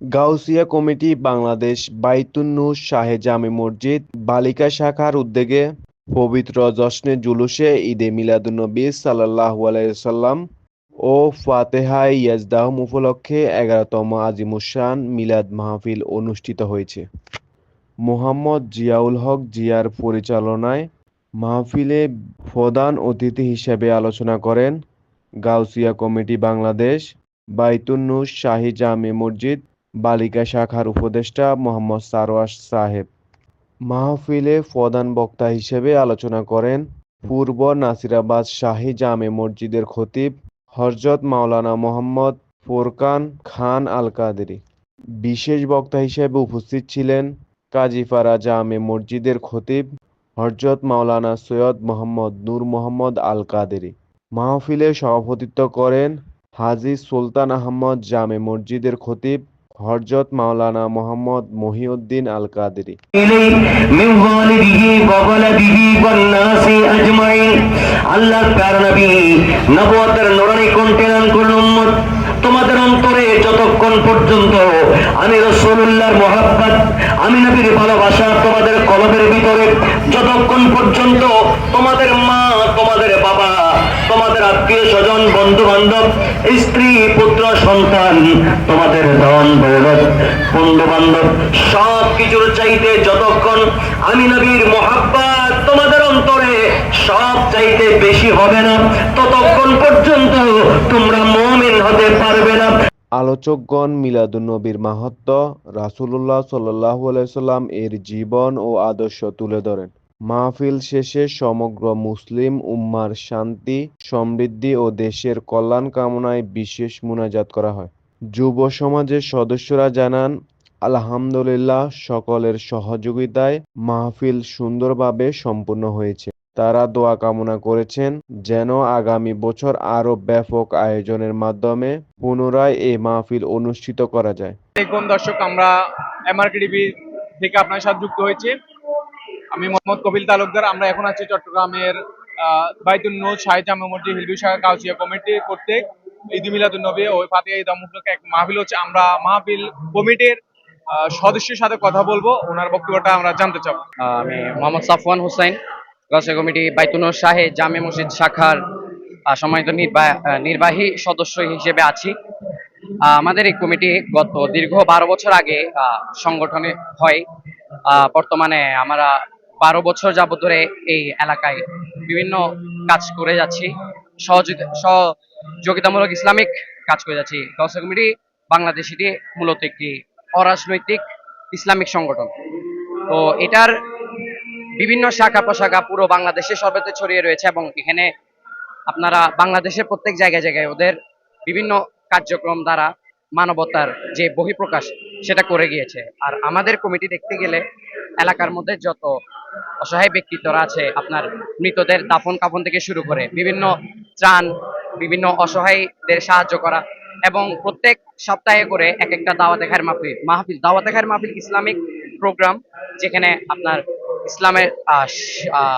Gausia committee Bangladesh Baitunnur শাহে জামে মসজিদ বালিকা শাখার উদ্যোগে পবিত্র জশ্নে জুলুসে ঈদে মিলাদুন্নবী সাল্লাল্লাহু আলাইসাল্লাম ও ফাতেহায় ইয়াজদাহম উপলক্ষে এগারোতম আজিমুসান মিলাদ মাহফিল অনুষ্ঠিত হয়েছে। মোহাম্মদ জিয়াউল হক জিয়ার পরিচালনায় মাহফিলে প্রধান অতিথি হিসেবে আলোচনা করেন গাউসিয়া কমিটি বাংলাদেশ বাইতুন্নুর শাহী জামে মসজিদ, বালিকা শাখার উপদেষ্টা মোহাম্মদ সারোয়ার সাহেব। মাহফিলে প্রধান বক্তা হিসেবে আলোচনা করেন পূর্ব নাসিরাবাদ শাহী জামে মসজিদের খতিব হজরত মাওলানা মোহাম্মদ ফোরকান খান আল কাদেরি বিশেষ বক্তা হিসেবে উপস্থিত ছিলেন কাজীপাড়া জামে মসজিদের খতিব হরজত মাওলানা সৈয়দ মোহাম্মদ নূর মোহাম্মদ আল কাদেরি মাহফিলে সভাপতিত্ব করেন হাজি সুলতান আহমদ জামে মসজিদের খতিব হরজত মাওলানা মোহাম্মদ মহিউদ্দিন আল কাদেরি আল্লাহর তোমাদের অন্তরে যতক্ষণ পর্যন্ত আমি রসুল্লাহর মোহাব্বত, আমি নবীর ভালোবাসা তোমাদের কলমে পর্যন্ত তোমাদের মা, তোমাদের বাবা, তোমাদের আত্মীয় স্বজন বন্ধু বান্ধব স্ত্রী, পুত্র, সন্তান, তোমাদের ধন দৌলত বন্ধু বান্ধব সব কিছুর চাইতে যতক্ষণ আমি নবীর মোহাব্বত তোমাদের অন্তরে সব চাইতে বেশি হবে না, ততক্ষণ পর্যন্ত তোমরা মমিন হতে পারবে না। আলোচকগণ মিলাদুন্নবীর মাহাত্ম রাসূলুল্লাহ সাল্লাল্লাহু আলাইহি সাল্লাম এর জীবন ও আদর্শ তুলে ধরেন। মাহফিল শেষে সমগ্র মুসলিম উম্মার শান্তি, সমৃদ্ধি ও দেশের কল্যাণ কামনায় বিশেষ মুনাজাত করা হয়। যুব সমাজের সদস্যরা জানান, আলহামদুলিল্লাহ, সকলের সহযোগিতায় মাহফিল সুন্দরভাবে সম্পূর্ণ হয়েছে। তারা দোয়া কামনা করেছেন যেন আগামী বছর আরও ব্যাপক আয়োজনের মাধ্যমে পুনরায় এই মাহফিল অনুষ্ঠিত করা যায়। দেখুন দর্শক, আমরা এমআরকে টিভি থেকে আপনার সাথে যুক্ত হয়েছি। আমি মোহাম্মদ কপিল তালুকদার, আমরা এখন আছি চট্টগ্রামের বাইতুল নূর শাহী জামা মসজিদ হিলবি শাখা, কাউচিয়া কমিটি কর্তৃক ঈদ মিলাদুল নবী ও ফাতিয়া ঈদ উপলক্ষে এক মাহফিল হচ্ছে। আমরা মাহফিল কমিটির সদস্যের সাথে কথা বলব, ওনার বক্তব্যটা আমরা জানতে চাবো। আমি মোহাম্মদ সাফওয়ান হোসেন গাছা কমিটি বাইতুনুর শাহে জামে মসজিদ শাখার সম্মানিত নির্বাহী সদস্য হিসেবে আছি। আমাদের এই কমিটি গত দীর্ঘ বারো বছর আগে সংগঠনে হয়। বর্তমানে আমরা বারো বছর যাবত ধরে এই এলাকায় বিভিন্ন কাজ করে যাচ্ছি। সহযোগিতা সহযোগিতামূলক ইসলামিক কাজ করে যাচ্ছি। গাছা কমিটি বাংলাদেশিটি মূলত একটি অরাজনৈতিক ইসলামিক সংগঠন। তো এটার বিভিন্ন শাখা প্রশাখা পুরো বাংলাদেশে সর্বত্র ছড়িয়ে রয়েছে এবং এখানে আপনারা বাংলাদেশের প্রত্যেক জায়গায় জায়গায় ওদের বিভিন্ন কার্যক্রম দ্বারা মানবতার যে বহিঃপ্রকাশ, সেটা করে গিয়েছে। আর আমাদের কমিটি দেখতে গেলে এলাকার মধ্যে যত অসহায় ব্যক্তিত্বরা আছে আপনার মৃতদের দাফন কাফন থেকে শুরু করে বিভিন্ন ত্রাণ, বিভিন্ন অসহায়দের সাহায্য করা এবং প্রত্যেক সপ্তাহে করে এক একটা দাওয়াত খায়ের মাহফিল। মাহফিল, দাওয়াত খায়ের মাহফিল ইসলামিক প্রোগ্রাম যেখানে আপনার ইসলামের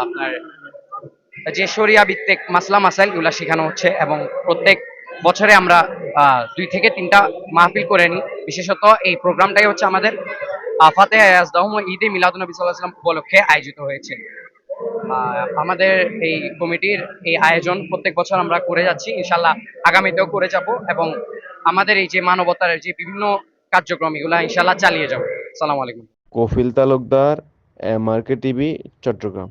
আপনার যে শরিয়া ভিত্তিক মাসলা মাসাইল এগুলা শেখানো হচ্ছে এবং প্রত্যেক বছরে আমরা দুই থেকে তিনটা মাহফিল করে নিই। বিশেষত এই প্রোগ্রামটাই হচ্ছে আমাদের আহ, ফাতে আয়াজদাহম ঈদে সাল্লাহ সাল্লাম উপলক্ষে আয়োজিত হয়েছে। আমাদের এই কমিটির এই আয়োজন প্রত্যেক বছর আমরা করে যাচ্ছি ইনশাল্লাহ আগামীতেও করে যাব এবং আমাদের এই যে মানবতার যে বিভিন্ন কার্যক্রম এগুলো ইনশাল্লাহ চালিয়ে যাব। সালাম আলাইকুম। Kafil Talukdar MRK TV Chattogram.